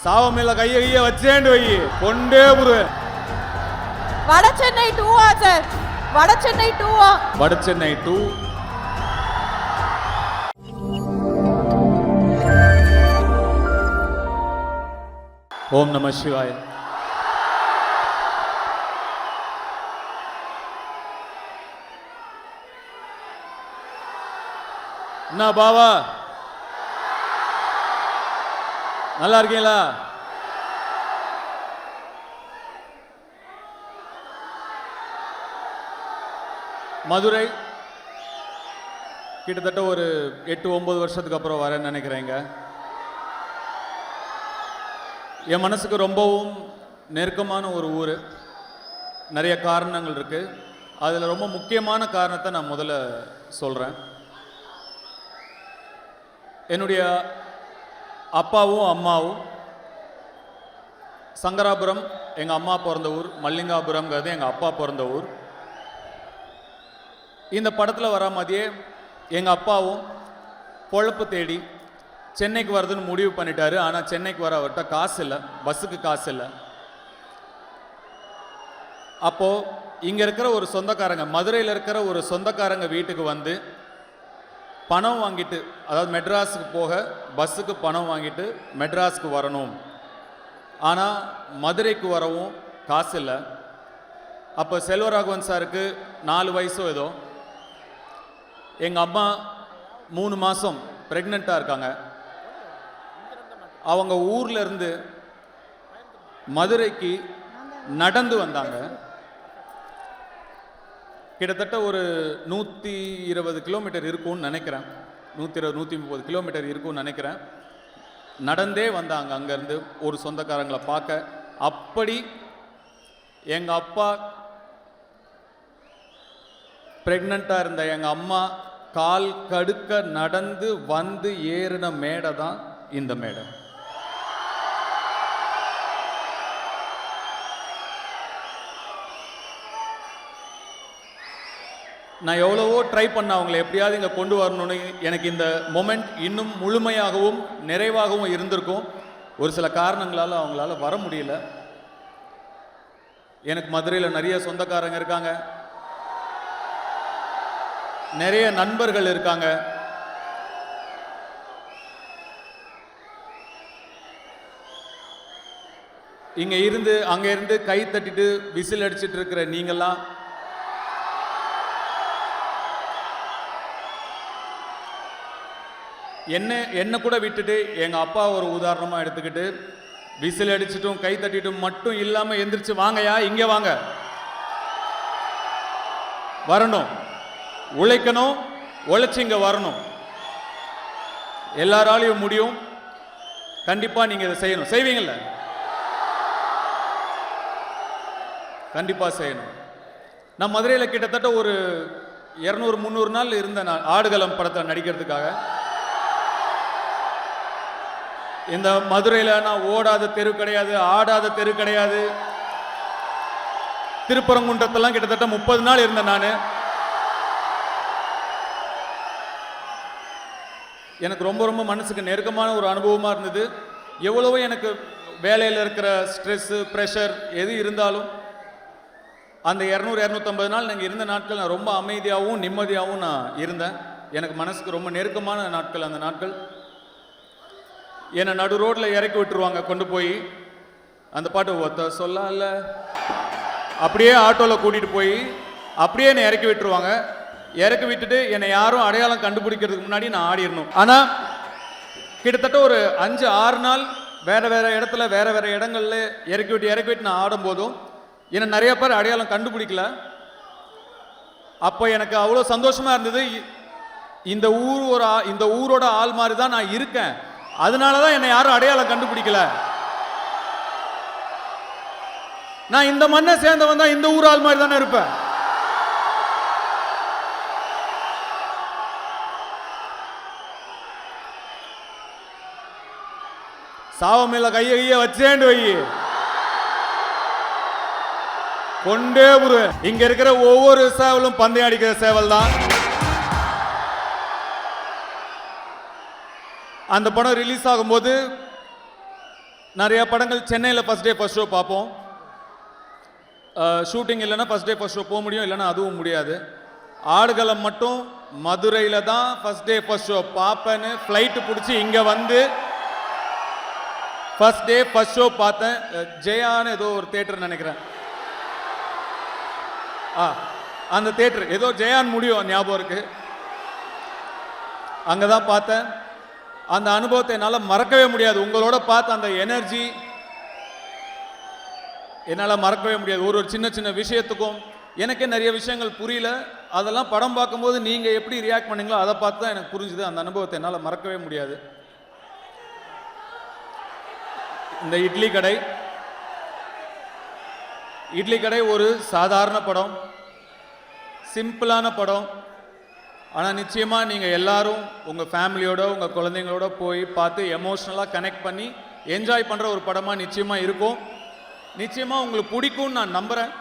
சாவ மேல கைய கைய வச்சேண்டு வை. கொண்டே புருவேன் வட சென்னை டூவா சார். வட சென்னை டூவா. வட சென்னை டூ. ஓம் நம சிவாய. என்ன பாவா? நல்லா இருக்கீங்களா? மதுரை கிட்டத்தட்ட ஒரு எட்டு ஒன்பது வருஷத்துக்கு அப்புறம் வரேன்னு நினைக்கிறேங்க. என் மனசுக்கு ரொம்பவும் நெருக்கமான ஒரு ஊர். நிறைய காரணங்கள் இருக்குது அதில் ரொம்ப முக்கியமான காரணத்தை நான் முதல்ல சொல்கிறேன் என்னுடைய அப்பாவும் அம்மாவும் சங்கராபுரம் எங்கள் அம்மா பிறந்த ஊர் மல்லிங்காபுரம்ங்கிறது எங்கள் அப்பா பிறந்த ஊர். இந்த படத்தில் வர மாதிரியே எங்கள் அப்பாவும் பொழப்பு தேடி சென்னைக்கு வர்றதுன்னு முடிவு பண்ணிட்டாரு. ஆனால் சென்னைக்கு வர அவர்கிட்ட காசு இல்லை. பஸ்ஸுக்கு காசு இல்லை. அப்போது இங்கே இருக்கிற ஒரு சொந்தக்காரங்க மதுரையில் இருக்கிற ஒரு சொந்தக்காரங்க வீட்டுக்கு வந்து பணம் வாங்கிட்டு அதாவது மெட்ராஸுக்கு போக பஸ்ஸுக்கு பணம் வாங்கிட்டு மெட்ராஸுக்கு வரணும். ஆனால் மதுரைக்கு வரவும் காசு இல்லை. அப்போ செல்வராகவன் சாருக்கு நாலு வயசோ ஏதோ. எங்கள் அம்மா மூணு மாதம் ப்ரெக்னெண்ட்டாக இருக்காங்க. அவங்க ஊர்லேருந்து மதுரைக்கு நடந்து வந்தாங்க. கிட்டத்தட்ட ஒரு நூற்றி இருபது கிலோமீட்டர் இருக்கும்னு நினைக்கிறேன். நூற்றி இருபது நூற்றி முப்பது கிலோமீட்டர் இருக்கும்னு நினைக்கிறேன். நடந்தே வந்தாங்க அங்கேருந்து ஒரு சொந்தக்காரங்களை பார்க்க. அப்படி எங்கள் அப்பா ப்ரெக்னெண்ட்டாக இருந்த எங்கள் அம்மா கால் கடுக்க நடந்து வந்து ஏறின மேடை தான் இந்த மேடை. நான் எவ்வளவோ ட்ரை பண்ண அவங்களை எப்படியாவது இங்கே கொண்டு வரணும்னு. எனக்கு இந்த மொமெண்ட் இன்னும் முழுமையாகவும் நிறைவாகவும் இருந்திருக்கும். ஒரு சில காரணங்களால் அவங்களால வர முடியல. எனக்கு மதுரையில் நிறைய சொந்தக்காரங்க இருக்காங்க. நிறைய நண்பர்கள் இருக்காங்க. இங்கே இருந்து அங்கே இருந்து கை தட்டிட்டு விசில் அடிச்சிட்டு இருக்கிற நீங்கெல்லாம் என்ன என்னை கூட விட்டுட்டு எங்கள் அப்பா ஒரு உதாரணமாக எடுத்துக்கிட்டு விசில் அடிச்சிட்டும் கை தட்டிட்டும் மட்டும் இல்லாமல் எந்திரிச்சு வாங்கயா இங்கே வாங்க. வரணும். உழைக்கணும் உழைச்சி இங்கே வரணும். எல்லாராலையும் முடியும். கண்டிப்பாக நீங்கள் இதை செய்யணும். செய்வீங்கள்ல கண்டிப்பாக செய்யணும். நான் மதுரையில் கிட்டத்தட்ட ஒரு இரநூறு முந்நூறு நாள் இருந்தேன் நான் ஆடுகளம் படத்தில் நடிக்கிறதுக்காக. இந்த மதுரையில் நான் ஓடாத தெரு கிடையாது ஆடாத தெரு கிடையாது. திருப்பரங்குன்றத்தெல்லாம் கிட்டத்தட்ட முப்பது நாள் இருந்தேன் நான். எனக்கு ரொம்ப ரொம்ப மனசுக்கு நெருக்கமான ஒரு அனுபவமாக இருந்தது. எவ்வளவோ எனக்கு வேலையில் இருக்கிற ஸ்ட்ரெஸ்ஸு ப்ரெஷர் எது இருந்தாலும் அந்த இரநூறு இரநூத்தம்பது நாள் நாங்கள் இருந்த நாட்கள் நான் ரொம்ப அமைதியாகவும் நிம்மதியாகவும் நான் இருந்தேன். எனக்கு மனசுக்கு ரொம்ப நெருக்கமான நாட்கள் அந்த நாட்கள். என்னை நடு ரோட்டில் இறக்கி விட்டுருவாங்க கொண்டு போய். அந்த பாட்டு ஒத்த சொல்லல. அப்படியே ஆட்டோவில் கூட்டிகிட்டு போய் அப்படியே என்னை இறக்கி விட்டுருவாங்க. இறக்கி விட்டுட்டு என்னை யாரும் அடையாளம் கண்டுபிடிக்கிறதுக்கு முன்னாடி நான் ஆடிடணும். ஆனால் கிட்டத்தட்ட ஒரு அஞ்சு ஆறு நாள் வேறு வேறு இடத்துல வேறு வேறு இடங்கள்ல இறக்கி விட்டு இறக்கி விட்டு நான் ஆடும்போதும் என்னை நிறைய பேர் அடையாளம் கண்டுபிடிக்கல. அப்போ எனக்கு அவ்வளோ சந்தோஷமாக இருந்தது. இ- இந்த ஊர் ஒரு இந்த ஊரோட ஆள் மாதிரி தான் நான் இருக்கேன். அதனால தான் என்னை யாரும் அடையாளம் கண்டுபிடிக்கல. நான் இந்த மண்ணை சேர்ந்தவன் தான் இந்த ஊர் ஆள் மாதிரி தானே இருப்பேன். சாவ இல்லை கைய கைய வச்சேண்டு வை. கொண்டே புரு இங்க இருக்கிற ஒவ்வொரு சேவலும் பந்தயம் அடிக்கிற சேவல் தான் அந்த படம் ரிலீஸ் ஆகும்போது நிறைய படங்கள் சென்னையில் ஃபஸ்ட் டே ஃபர்ஸ்ட் ஷோ பார்ப்போம். ஷூட்டிங் இல்லைன்னா ஃபஸ்ட் டே ஃபஸ்ட் ஷோ போக முடியும் இல்லைன்னா அதுவும் முடியாது. ஆடுகளம் மட்டும் மதுரையில் தான் ஃபர்ஸ்ட் டே ஃபஸ்ட் ஷோ பார்ப்பேன்னு ஃப்ளைட்டு பிடிச்சி இங்கே வந்து ஃபர்ஸ்ட் டே ஃபர்ஸ்ட் ஷோ பார்த்தேன். ஜெயான்னு ஏதோ ஒரு தேட்டர் நினைக்கிறேன். ஆ அந்த தேட்டர் ஏதோ ஜெயான் முடியும் ஞாபகம் இருக்கு. அங்கே தான் பார்த்தேன். அந்த அனுபவத்தை என்னால் மறக்கவே முடியாது. உங்களோட பார்த்த அந்த எனர்ஜி என்னால் மறக்கவே முடியாது. ஒரு ஒரு சின்ன சின்ன விஷயத்துக்கும் எனக்கே நிறைய விஷயங்கள் புரியல. அதெல்லாம் படம் பார்க்கும்போது நீங்கள் எப்படி ரியாக்ட் பண்ணீங்களோ அதை பார்த்து தான் எனக்கு புரிஞ்சுது. அந்த அனுபவத்தை என்னால் மறக்கவே முடியாது. இந்த இட்லி கடை. இட்லி கடை ஒரு சாதாரண படம். சிம்பிளான படம். ஆனால் நிச்சயமாக நீங்கள் எல்லாரும் உங்கள் ஃபேமிலியோட உங்கள் குழந்தைங்களோட போய் பார்த்து எமோஷ்னலாக கனெக்ட் பண்ணி என்ஜாய் பண்ணுற ஒரு படமாக நிச்சயமாக இருக்கும். நிச்சயமாக உங்களுக்கு பிடிக்கும்னு நான் நம்புகிறேன்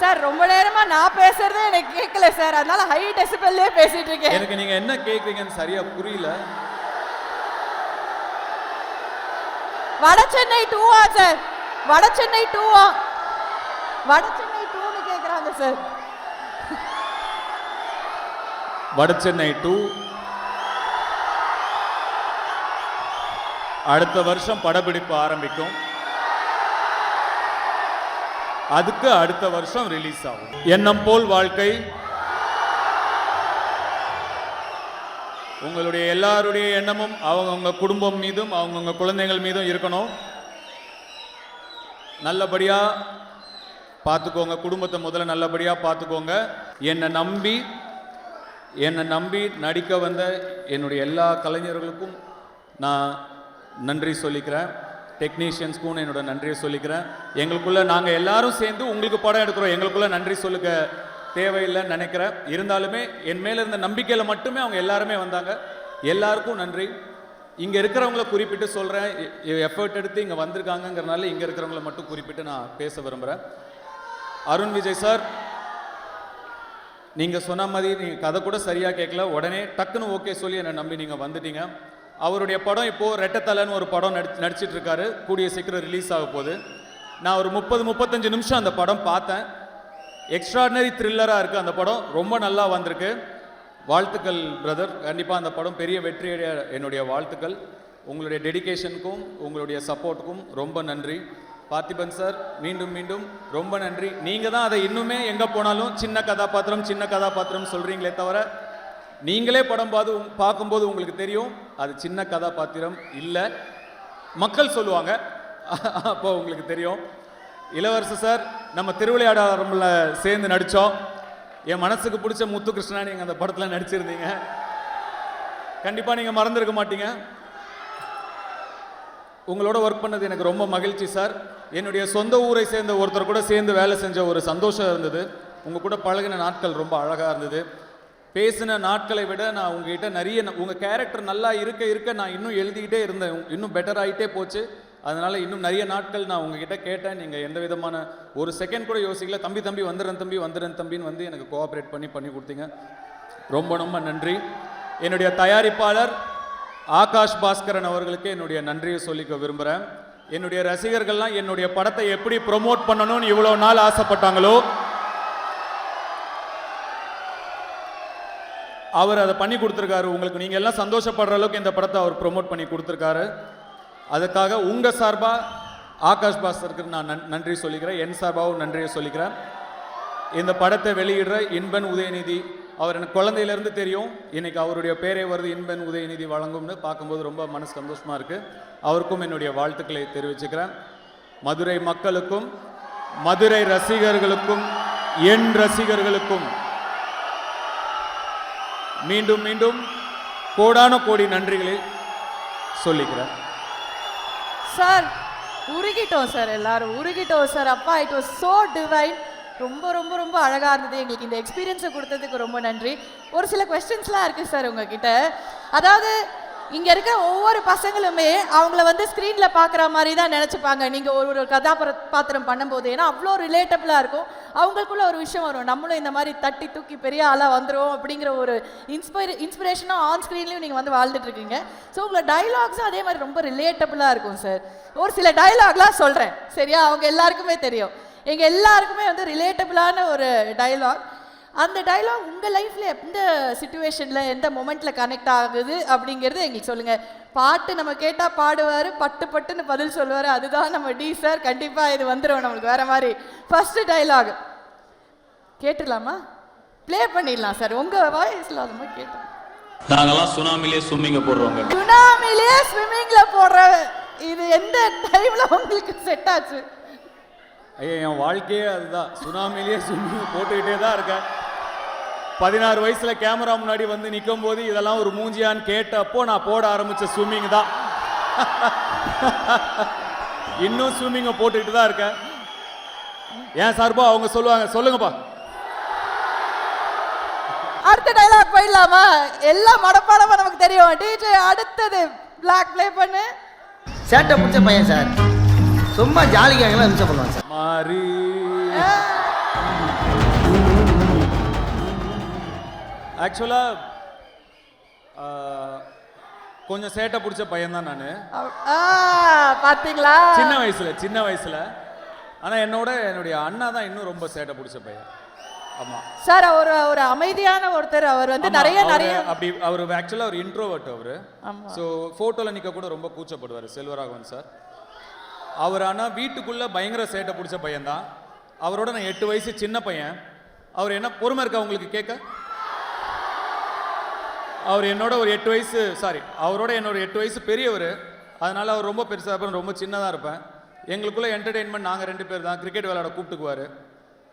சார் ரொம்ப நேரமா நான் பேசுறதே எனக்கு கேட்கல சார். அதனால ஹை டெசிபல்லே பேசிட்டு இருக்கேன். எனக்கு நீங்கள் என்ன கேட்குறீங்கன்னு சரியாக புரியல. வட சென்னை டூவா சார். வட சென்னை டூவா வட சென்னை டூன்னு கேக்குறாங்க சார். வடசென்னை டூ. அடுத்த வருஷம் படப்பிடிப்பு ஆரம்பிக்கும். அதுக்கு அடுத்த வருஷம் ரிலீஸ் ஆகும். எண்ணம் போல் வாழ்க்கை. உங்களுடைய எல்லாருடைய எண்ணமும் அவங்கவுங்க குடும்பம் மீதும் அவங்கவுங்க குழந்தைகள் மீதும் இருக்கணும். நல்லபடியாக பார்த்துக்கோங்க. குடும்பத்தை முதல்ல நல்லபடியாக பார்த்துக்கோங்க. என்னை நம்பி என்னை நம்பி நடிக்க வந்த என்னுடைய எல்லா கலைஞர்களுக்கும் நான் நன்றி சொல்லிக்கிறேன். டெக்னீஷியன்ஸ்க்கும் என்னோட நன்றியை சொல்லிக்கிறேன். எங்களுக்குள்ளே நாங்கள் எல்லாரும் சேர்ந்து உங்களுக்கு படம் எடுக்கிறோம். எங்களுக்குள்ளே நன்றி சொல்லுக்க தேவையில்லைன்னு நினைக்கிறேன். இருந்தாலுமே என் மேலே இருந்த நம்பிக்கையில் மட்டுமே அவங்க எல்லாருமே வந்தாங்க. எல்லாருக்கும் நன்றி. இங்கே இருக்கிறவங்கள குறிப்பிட்டு சொல்கிறேன் எஃபர்ட் எடுத்து இங்கே வந்திருக்காங்கங்கிறனால இங்கே இருக்கிறவங்கள மட்டும் குறிப்பிட்டு நான் பேச விரும்புகிறேன் அருண் விஜய் சார் நீங்கள் சொன்ன மாதிரி நீங்கள் கதை கூட சரியாக கேட்கல. உடனே டக்குன்னு ஓகே சொல்லி என்னை நம்பி நீங்கள் வந்துட்டீங்க. அவருடைய படம் இப்போது ரெட்டத்தலைன்னு ஒரு படம் நடி நடிச்சிட்டு இருக்காரு கூடிய சீக்கிரம் ரிலீஸ் ஆக போகுது. நான் ஒரு முப்பது முப்பத்தஞ்சு நிமிஷம் அந்த படம் பார்த்தேன். எக்ஸ்ட்ராடினரி த்ரில்லராக இருக்குது அந்த படம். ரொம்ப நல்லா வந்திருக்கு. வாழ்த்துக்கள் பிரதர் கண்டிப்பாக அந்த படம் பெரிய வெற்றியடைய என்னுடைய வாழ்த்துக்கள். உங்களுடைய டெடிகேஷனுக்கும் உங்களுடைய சப்போர்ட்டுக்கும் ரொம்ப நன்றி. பார்த்திபன் சார் மீண்டும் மீண்டும் ரொம்ப நன்றி. நீங்கள் தான் அதை இன்னுமே எங்கே போனாலும் சின்ன கதாபாத்திரம் சின்ன கதாபாத்திரம் சொல்கிறீங்களே தவிர நீங்களே படம் பார்த்து உங்- பார்க்கும்போது உங்களுக்கு தெரியும் அது சின்ன கதாபாத்திரம் இல்லை. மக்கள் சொல்லுவாங்க. அப்போ உங்களுக்கு தெரியும். இளவரசு சார் நம்ம திருவிளையாடல சேர்ந்து நடித்தோம் என் மனசுக்கு பிடிச்ச முத்து கிருஷ்ணா நீங்கள் அந்த படத்தில் நடிச்சிருந்தீங்க. கண்டிப்பாக நீங்கள் மறந்துருக்க மாட்டீங்க. உங்களோட ஒர்க் பண்ணது எனக்கு ரொம்ப மகிழ்ச்சி சார் என்னுடைய சொந்த ஊரை சேர்ந்த ஒருத்தர் கூட சேர்ந்து வேலை செஞ்ச ஒரு சந்தோஷம் இருந்தது. உங்கள் கூட பழகின நாட்கள் ரொம்ப அழகாக இருந்தது. பேசின நாட்களை விட நான் உங்ககிட்ட நிறைய ந- கேரக்டர் நல்லா இருக்க இருக்க நான் இன்னும் எழுதிக்கிட்டே இருந்தேன். இன்னும் பெட்டர் ஆகிட்டே போச்சு. அதனால் இன்னும் நிறைய நாட்கள் நான் உங்ககிட்ட கேட்டேன். நீங்கள் எந்த விதமான ஒரு செகண்ட் கூட யோசிக்கல. தம்பி தம்பி வந்துடுறேன் தம்பி வந்துடுறேன் தம்பின்னு வந்து எனக்கு கோஆப்ரேட் பண்ணி பண்ணி கொடுத்தீங்க. ரொம்ப ரொம்ப நன்றி. என்னுடைய தயாரிப்பாளர் ஆகாஷ் பாஸ்கரன் அவர்களுக்கு என்னுடைய நன்றியை சொல்லிக்க விரும்புகிறேன் என்னுடைய ரசிகர்கள்லாம் என்னுடைய படத்தை எப்படி ப்ரொமோட் பண்ணணும்னு இவ்வளோ நாள் ஆசைப்பட்டாங்களோ அவர் அதை பண்ணி கொடுத்துருக்காரு. உங்களுக்கு நீங்கள் எல்லாம் சந்தோஷப்படுற அளவுக்கு இந்த படத்தை அவர் ப்ரொமோட் பண்ணி கொடுத்துருக்காரு. அதுக்காக உங்கள் சார்பாக ஆகாஷ் பாஸ்கருக்கு நான் நன்- நன்றி சொல்லிக்கிறேன். என் சார்பாகவும் நன்றியை சொல்லிக்கிறேன். இந்த படத்தை வெளியிடுற இன்பன் உதயநிதி அவர் எனக்கு குழந்தையிலேருந்து தெரியும். இன்னைக்கு அவருடைய பேரே வருது இன்பன் உதயநிதி வழங்கும்னு பார்க்கும்போது ரொம்ப மனசு சந்தோஷமாக இருக்குது அவருக்கும் என்னுடைய வாழ்த்துக்களை தெரிவிச்சுக்கிறேன். மதுரை மக்களுக்கும் மதுரை ரசிகர்களுக்கும் என் ரசிகர்களுக்கும் மீண்டும் மீண்டும் கோடான கோடி நன்றிகளை சொல்லிக்கிறேன். சார் உருகிட்டோம் சார் எல்லாரும். உருகிட்டோம் சார். அப்பா இட் வாஸ் சோ டிவைன் ரொம்ப ரொம்ப ரொம்ப அழகாக இருந்தது. எங்களுக்கு இந்த எக்ஸ்பீரியன்ஸை கொடுத்ததுக்கு ரொம்ப நன்றி. ஒரு சில கொஸ்டின்ஸ்லாம் இருக்குது சார் உங்ககிட்ட. அதாவது இங்கே இருக்க ஒவ்வொரு பசங்களுமே அவங்கள வந்து ஸ்க்ரீனில் பார்க்குற மாதிரி தான் நினச்சிப்பாங்க. நீங்கள் ஒரு ஒரு கதாபாத்திரம் பண்ணும்போது. ஏன்னா அவ்வளோ ரிலேட்டபிளாக இருக்கும். அவங்களுக்குள்ள ஒரு விஷயம் வரும். நம்மளும் இந்த மாதிரி தட்டி தூக்கி பெரிய ஆளாக வந்துடும் அப்படிங்கிற ஒரு இன்ஸ்பைர் இன்ஸ்பிரேஷனாக ஆன் ஸ்க்ரீன்லையும் நீங்கள் வந்து வாழ்ந்துட்டுருக்கீங்க ஸோ உங்களோட டைலாக்ஸும் அதே மாதிரி ரொம்ப ரிலேட்டபிளாக இருக்கும் சார் ஒரு சில டைலாக்லாம் சொல்கிறேன் சரியா? அவங்க எல்லாருக்குமே தெரியும். எங்க எல்லாருக்குமே வந்து ரிலேட்டபிளான ஒரு டைலாக் அந்த டைலாக் உங்க லைஃப்ல எந்த சுச்சுவேஷன்ல எந்த மொமெண்ட்ல கனெக்ட் ஆகுது அப்படிங்கிறது எங்களுக்கு சொல்லுங்க. பாட்டு நம்ம கேட்டா பாடுவாரு பட்டு பட்டுன்னு பதில் சொல்லுவாரு. அதுதான் நம்ம டி சார் கண்டிப்பா இது வந்துடும் நம்மளுக்கு வேற மாதிரி. ஃபர்ஸ்ட் டைலாக் கேட்டுடலாமா? ப்ளே பண்ணிடலாம் சார் உங்க வாய்ஸ்ல அது மாதிரி கேட்டோம். நாங்கெல்லாம் சுனாமிலே ஸ்விம்மிங்க போடுறவங்க. சுனாமிலே ஸ்விம்மிங்ல போடுற இது எந்த டைம்ல உங்களுக்கு செட் ஆச்சு? ஐயா என் வாழ்க்கையே அதுதான். சுனாமிலேயே ஸ்விம்மிங் போட்டுக்கிட்டே தான் இருக்கேன். பதினாறு வயசுல கேமரா முன்னாடி வந்து நிற்கும் போது இதெல்லாம் ஒரு மூஞ்சியான்னு கேட்டப்போ நான் போட ஆரம்பிச்ச ஸ்விம்மிங் தான். இன்னும் ஸ்விம்மிங்கை போட்டுக்கிட்டு தான் இருக்கேன். ஏன் சார்பா அவங்க சொல்லுவாங்க சொல்லுங்கப்பா. அடுத்த டைலாக் போயிடலாமா? எல்லாம் மடப்பாடமா நமக்கு தெரியும். டிஜே அடுத்தது பிளாக் ப்ளே பண்ணு. சேட்டை பிடிச்ச பையன் சார். சும்மா ஜாலிக்காகலாம் மிச்சம் பண்ணுவான் சார். மாறி. ஆக்சுவலாக கொஞ்சம் சேட்டை பிடிச்ச பையன் தான் நான். பாத்தீங்களா? சின்ன வயசுல சின்ன வயசுல. ஆனா என்னோட என்னுடைய அண்ணா தான் இன்னும் ரொம்ப சேட்டை பிடிச்ச பையன். ஆமா. சார் அவர் ஒரு அமைதியான ஒருத்தர். அவர் வந்து நிறைய நிறைய அப்படி அவர் ஆக்சுவலா ஒரு இன்ட்ரோவர்ட் அவரு. ஆமா. ஸோ ஃபோட்டோல நிக்க கூட ரொம்ப கூச்சப்படுவார் செல்வராகவன் சார். அவர் ஆனால் வீட்டுக்குள்ளே பயங்கர சேட்டை பிடிச்ச பையன்தான். அவரோட நான் எட்டு வயசு சின்ன பையன். அவர் என்ன பொறுமை இருக்கா உங்களுக்கு கேட்க? அவர் என்னோட ஒரு எட்டு வயசு சாரி அவரோட என்னோட எட்டு வயசு பெரியவர். அதனால் அவர் ரொம்ப பெருசாக இருப்பேன் ரொம்ப சின்னதாக இருப்பேன். எங்களுக்குள்ள என்டர்டெயின்மெண்ட் நாங்கள் ரெண்டு பேர் தான் கிரிக்கெட் விளையாட கூப்பிட்டுக்குவார்.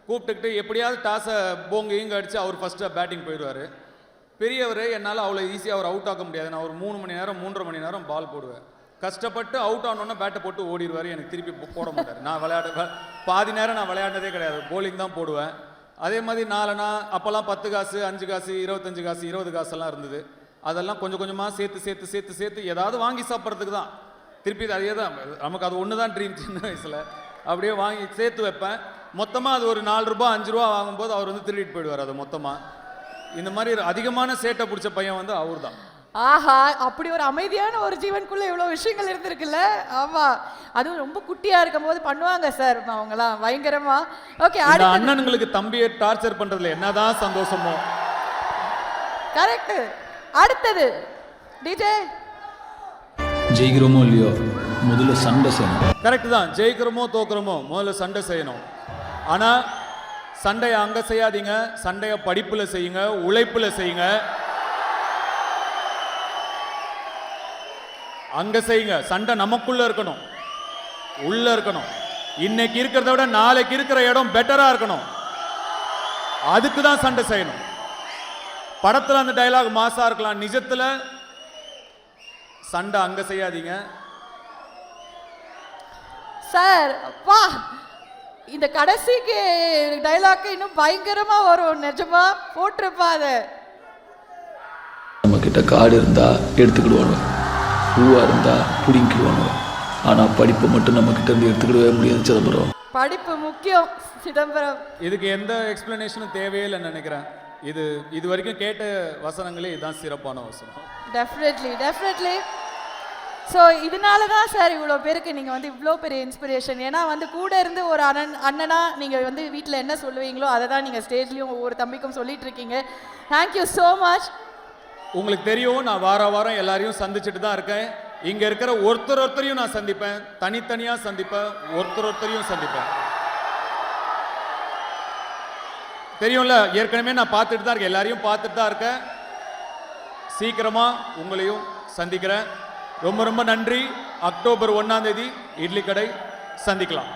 கூப்பிட்டுக்கிட்டு எப்படியாவது டாஸை போங்க ஈங்க அடித்து அவர் ஃபஸ்ட்டு பேட்டிங் போயிடுவார். பெரியவர் என்னால் அவ்வளோ ஈஸியாக அவர் அவுட் ஆக்க முடியாது. நான் ஒரு மூணு மணி நேரம் மூன்றரை மணி நேரம் பால் போடுவேன். கஷ்டப்பட்டு அவுட் ஆனோன்னா பேட்டை போட்டு ஓடிடுவார். எனக்கு திருப்பி போட மாட்டார். நான் விளையாட பாதி நேரம் நான் விளையாண்டதே கிடையாது. போலிங் தான் போடுவேன். அதே மாதிரி நாலனா அப்போல்லாம் பத்து காசு அஞ்சு காசு இருபத்தஞ்சு காசு இருபது காசெல்லாம் இருந்தது. அதெல்லாம் கொஞ்சம் கொஞ்சமாக சேர்த்து சேர்த்து சேர்த்து சேர்த்து ஏதாவது வாங்கி சாப்பிட்றதுக்கு தான். திருப்பி இது அதே தான் நமக்கு அது ஒன்று தான் ட்ரீம் சின்ன வயசில். அப்படியே வாங்கி சேர்த்து வைப்பேன். மொத்தமாக அது ஒரு நாலு ரூபா அஞ்சு ரூபா வாங்கும்போது அவர் வந்து திருடிட்டு போயிடுவார் அது மொத்தமாக இந்த மாதிரி அதிகமான சேட்டை பிடிச்ச பையன் வந்து அவர் தான் ஆஹா அப்படி ஒரு அமைதியான ஒரு ஜீவனுக்குள்ள இவ்வளவு விஷயங்கள் இருந்திருக்குல்ல? ஆமா. அதுவும் ரொம்ப குட்டியா இருக்கும் போது பண்ணுவாங்க சார் அவங்கலாம் பயங்கரமா. ஓகே அண்ணனுங்களுக்கு தம்பியை டார்ச்சர் பண்றதுல என்னதான் சந்தோஷமோ. கரெக்ட் அடுத்தது. டிஜே ஜெயிக்கிறோமோ இல்லையோ? முதல்ல சண்டை செய்யணும். கரெக்ட் தான். ஜெயிக்கிறோமோ தோக்குறோமோ முதல்ல சண்டை செய்யணும். ஆனா சண்டையை அங்க செய்யாதீங்க. சண்டையை படிப்புல செய்யுங்க உழைப்புல செய்யுங்க. அங்க செய்யுங்க. சண்டை நமக்குள்ள இருக்கணும். உள்ள இருக்கணும். இன்னைக்கு இருக்கிறத விட நாளைக்கு இருக்கிற இடம் பெட்டரா இருக்கணும். அதுக்கு தான் சண்டை செய்யணும். படத்துல அந்த டயலாக் மாசா இருக்கலாம். நிஜத்துல சண்டை அங்க செய்யாதீங்க. சார் அப்பா இந்த கடைசிக்கு டைலாக் இன்னும் பயங்கரமா வரும். நிஜமா போட்டிருப்பா அதை. நம்ம கிட்ட காடு இருந்தா எடுத்துக்கிடுவானு பூவா இருந்தா பிடிங்கிடுவானு ஆனா படிப்பை மட்டும் நம்ம கிட்ட இருந்து எடுத்துக்கிடவே முடியாது சிதம்பரம். படிப்பு முக்கியம் சிதம்பரம். இதுக்கு எந்த எக்ஸ்பிளனேஷனும் தேவையில்லைன்னு நினைக்கிறேன். இது இது வரைக்கும் கேட்ட வசனங்களே இதுதான் சிறப்பான வசனம். டெஃபினெட்லி டெஃபினெட்லி ஸோ இதனால தான் சார் இவ்வளோ பேருக்கு நீங்கள் வந்து இவ்வளோ பெரிய இன்ஸ்பிரேஷன் ஏன்னா வந்து கூட இருந்து ஒரு அண்ணன் அண்ணனா நீங்கள் வந்து வீட்டில் என்ன சொல்லுவீங்களோ அதை தான் நீங்கள் ஸ்டேஜ்லேயும் ஒவ்வொரு தம்பிக்கும் சொல்லிட்டு இருக்கீங்க. தேங்க்யூ ஸோ மச் உங்களுக்கு தெரியும் நான் வார வாரம் எல்லாரையும் சந்திச்சுட்டு தான் இருக்கேன். இங்கே இருக்கிற ஒருத்தர் ஒருத்தரையும் நான் சந்திப்பேன். தனித்தனியாக சந்திப்பேன். ஒருத்தர் ஒருத்தரையும் சந்திப்பேன். தெரியும்ல ஏற்கனவே நான் பார்த்துட்டு தான் இருக்கேன். எல்லாரையும் பார்த்துட்டு தான் இருக்கேன். சீக்கிரமாக உங்களையும் சந்திக்கிறேன். ரொம்ப ரொம்ப நன்றி. அக்டோபர் ஒன்றாம் தேதி இட்லி கடை சந்திக்கலாம்.